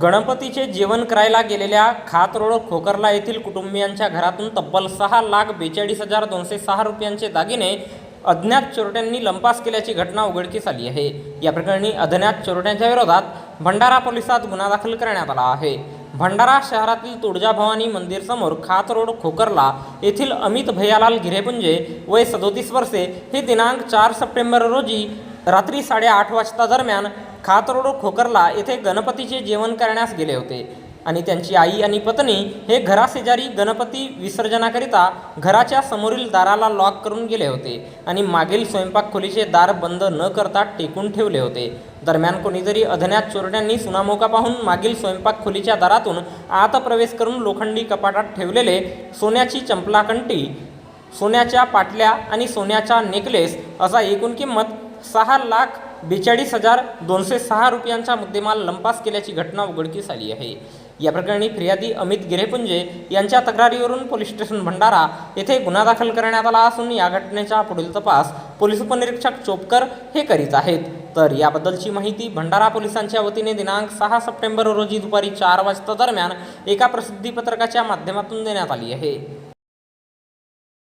गणपतीचे जेवण करायला गेलेल्या खातरोड खोकरला येथील कुटुंबियांच्या घरातून तब्बल सहा लाख बेचाळीस हजार दोनशे सहा रुपयांचे दागिने अज्ञात चोरट्यांनी लंपास केल्याची घटना उघडकीस आली आहे. या प्रकरणी अज्ञात चोरट्यांच्या विरोधात भंडारा पोलिसात गुन्हा दाखल करण्यात आला आहे. भंडारा शहरातील तुळजाभवानी मंदिर समोर खात रोड खोकरला येथील अमित भैयालाल गिरेपुंजे वय सदोतीस वर्षे हे दिनांक चार सप्टेंबर रोजी रात्री साडेआठ वाजता दरम्यान खातरोड खोकरला येथे गणपतीचे जेवण करण्यास गेले होते. आणि त्यांची आई आणि पत्नी हे घराशेजारी गणपती विसर्जनाकरिता घराच्या समोरील दाराला लॉक करून गेले होते आणि मागील स्वयंपाक खोलीचे दार बंद न करता टेकून ठेवले होते. दरम्यान कोणीतरी अज्ञात चोरट्यांनी सुनामोका पाहून मागील स्वयंपाक खोलीच्या दारातून आत प्रवेश करून लोखंडी कपाटात ठेवलेले सोन्याची चंपलाकंटी सोन्याच्या पाटल्या आणि सोन्याचा नेकलेस असा एकूण किंमत सहा लाख बेचाळीस हजार दोनशे सहा रुपयांचा मुद्देमाल लंपास केल्याची घटना उघडकीस आली आहे. या प्रकरणी फिर्यादी अमित गिरेपुंजे यांच्या तक्रारीवरून पोलीस स्टेशन भंडारा येथे गुन्हा दाखल करण्यात आला असून या घटनेचा पुढील तपास पोलीस उपनिरीक्षक चोपकर हे करीत आहेत. तर याबद्दलची माहिती भंडारा पोलिसांच्या वतीने दिनांक सहा सप्टेंबर रोजी दुपारी चार वाजता दरम्यान एका प्रसिद्धीपत्रकाच्या माध्यमातून देण्यात आली आहे.